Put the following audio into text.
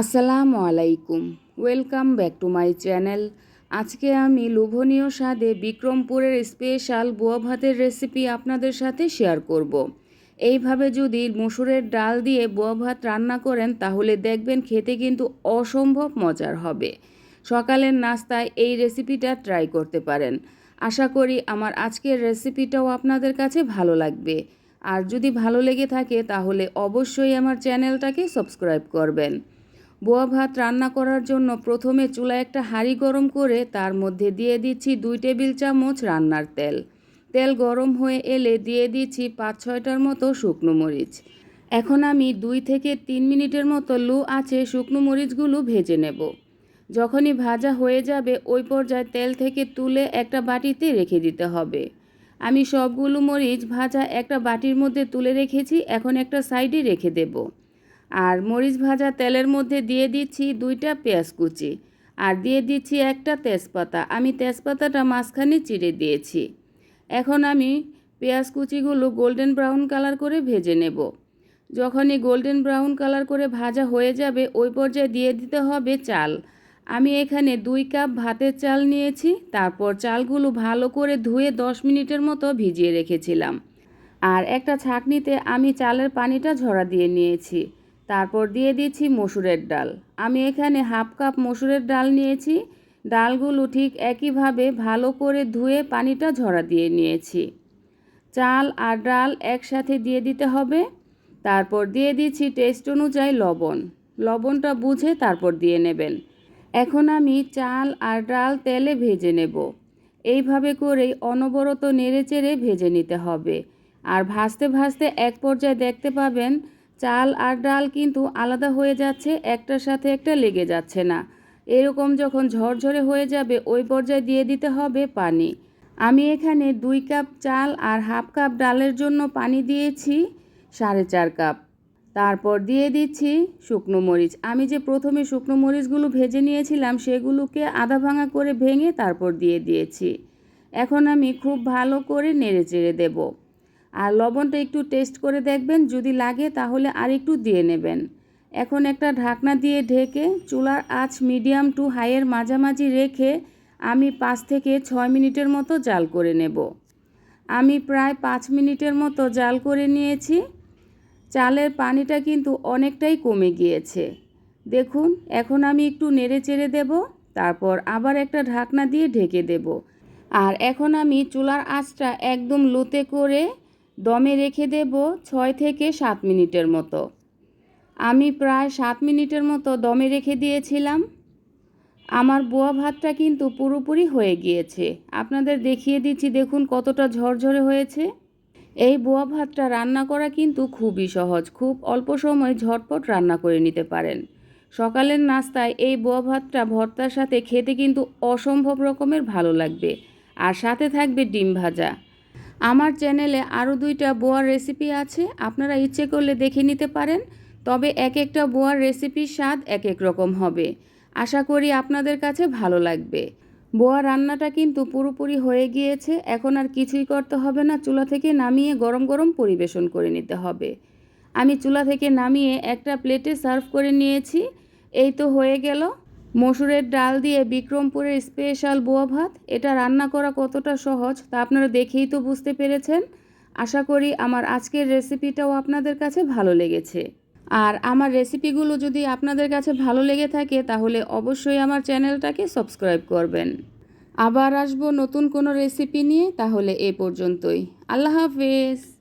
আসসালামু আলাইকুম। Welcome back to my channel আজকে আমি লোভনীয় স্বাদে বিক্রমপুরের স্পেশাল বোয়া ভাতের রেসিপি আপনাদের সাথে শেয়ার করব। এইভাবে যদি মসুরের ডাল দিয়ে বোয়া ভাত রান্না করেন, তাহলে দেখবেন খেতে কিন্তু অসম্ভব মজার হবে। সকালের নাস্তায় এই রেসিপিটা ট্রাই করতে পারেন। আশা করি আমার আজকের রেসিপিটাও আপনাদের কাছে ভালো লাগবে। আর যদি ভালো লেগে থাকে, তাহলে অবশ্যই আমার চ্যানেলটাকে সাবস্ক্রাইব করবেন। বোয়া ভাত রান্না করার জন্য প্রথমে চুলায় একটা হাঁড়ি গরম করে তার মধ্যে দিয়ে দিচ্ছি দুই টেবিল চামচ রান্নার তেল। তেল গরম হয়ে এলে দিয়ে দিচ্ছি পাঁচ ছয়টার মতো শুকনো মরিচ। এখন আমি দুই থেকে তিন মিনিটের মতো লো আছে শুকনো মরিচগুলো ভেজে নেব। যখনই ভাজা হয়ে যাবে, ওই পর্যায়ে তেল থেকে তুলে একটা বাটিতে রেখে দিতে হবে। আমি সবগুলো মরিচ ভাজা একটা বাটির মধ্যে তুলে রেখেছি, এখন একটা সাইডে রেখে দেবো। আর মরিচ ভাজা তেলের মধ্যে দিয়ে দিচ্ছি দুইটা পেঁয়াজ কুচি। আর দিয়ে দিচ্ছি একটা তেজপাতা। আমি তেজপাতাটা মাঝখানে চিড়ে দিয়েছি। এখন আমি পেঁয়াজ কুচিগুলো গোল্ডেন ব্রাউন কালার করে ভেজে নেব। যখনই গোল্ডেন ব্রাউন কালার করে ভাজা হয়ে যাবে, ওই পর্যায়ে দিয়ে দিতে হবে চাল। আমি এখানে দুই কাপ ভাতের চাল নিয়েছি। তারপর চালগুলো ভালো করে ধুয়ে দশ মিনিটের মতো ভিজিয়ে রেখেছিলাম। আর একটা ছাঁকনিতে আমি চালের পানিটা ঝরা দিয়ে নিয়েছি। তারপর দিয়ে দিচ্ছি মসুরের ডাল। আমি এখানে হাফ কাপ মসুরের ডাল নিয়েছি। ডালগুলো ঠিক একইভাবে ভালো করে ধুয়ে পানিটা ঝরা দিয়ে নিয়েছি। চাল আর ডাল একসাথে দিয়ে দিতে হবে। তারপর দিয়ে দিচ্ছি টেস্ট অনুযায়ী লবণ। লবণটা বুঝে তারপর দিয়ে নেবেন। এখন আমি চাল আর ডাল তেলে ভেজে নেব। এইভাবে করেই অনবরত নেড়েচেড়ে ভেজে নিতে হবে। আর ভাজতে ভাজতে এক পর্যায়ে দেখতে পাবেন চাল আর ডাল কিন্তু আলাদা হয়ে যাচ্ছে, একটার সাথে একটা লেগে যাচ্ছে না। এরকম যখন ঝরঝরে হয়ে যাবে, ওই পর্যায়ে দিয়ে দিতে হবে পানি। আমি এখানে দুই কাপ চাল আর হাফ কাপ ডালের জন্য পানি দিয়েছি, সাড়ে চার কাপ। তারপর দিয়ে দিচ্ছি শুকনো মরিচ। আমি যে প্রথমে শুকনো মরিচগুলো ভেজে নিয়েছিলাম, সেগুলোকে আধা ভাঙা করে ভেঙে তারপর দিয়ে দিয়েছি। এখন আমি খুব ভালো করে নেড়ে চেড়ে দেবো। আর লবণটা একটু টেস্ট করে দেখবেন, যদি লাগে তাহলে আর একটু দিয়ে নেবেন। এখন একটা ঢাকনা দিয়ে ঢেকে চুলার আঁচ মিডিয়াম টু হাইয়ের মাঝামাঝি রেখে আমি পাঁচ থেকে ছয় মিনিটের মতো জাল করে নেব। আমি প্রায় পাঁচ মিনিটের মতো জাল করে নিয়েছি। চালের পানিটা কিন্তু অনেকটাই কমে গিয়েছে। দেখুন, এখন আমি একটু নেড়ে চেড়ে দেব, তারপর আবার একটা ঢাকনা দিয়ে ঢেকে দেব। আর এখন আমি চুলার আঁচটা একদম লোতে করে দমে রেখে দেব ছয় থেকে সাত মিনিটের মতো। আমি প্রায় সাত মিনিটের মতো দমে রেখে দিয়েছিলাম। আমার বোয়া ভাতটা কিন্তু পুরোপুরি হয়ে গিয়েছে। আপনাদের দেখিয়ে দিচ্ছি, দেখুন কতটা ঝরঝরে হয়েছে। এই বোয়া ভাতটা রান্না করা কিন্তু খুবই সহজ। খুব অল্প সময় ঝটপট রান্না করে নিতে পারেন। সকালের নাস্তায় এই বোয়া ভাতটা ভর্তার সাথে খেতে কিন্তু অসম্ভব রকমের ভালো লাগবে। আর সাথে থাকবে ডিম ভাজা। আমার চ্যানেলে আরও দুইটা বোয়ার রেসিপি আছে, আপনারা ইচ্ছে করলে দেখে নিতে পারেন, তবে এক একটা বোয়ার রেসিপির স্বাদ এক এক রকম হবে। আশা করি আপনাদের কাছে ভালো লাগবে। বোয়া রান্নাটা কিন্তু পুরোপুরি হয়ে গিয়েছে, এখন আর কিছুই করতে হবে না, চুলা থেকে নামিয়ে গরম গরম পরিবেশন করে নিতে হবে। আমি চুলা থেকে নামিয়ে একটা প্লেটে সার্ভ করে নিয়েছি, এই তো হয়ে গেল। মসুরের ডাল দিয়ে বিক্রমপুরের স্পেশাল বোয়া ভাত, এটা রান্না করা কতটা সহজ তা আপনারা দেখেই তো বুঝতে পেরেছেন। আশা করি আমার আজকের রেসিপিটাও আপনাদের কাছে ভালো লেগেছে। আর আমার রেসিপিগুলো যদি আপনাদের কাছে ভালো লেগে থাকে, তাহলে অবশ্যই আমার চ্যানেলটাকে সাবস্ক্রাইব করবেন। আবার আসব নতুন কোনো রেসিপি নিয়ে, তাহলে এ পর্যন্তই। আল্লাহ হাফেজ।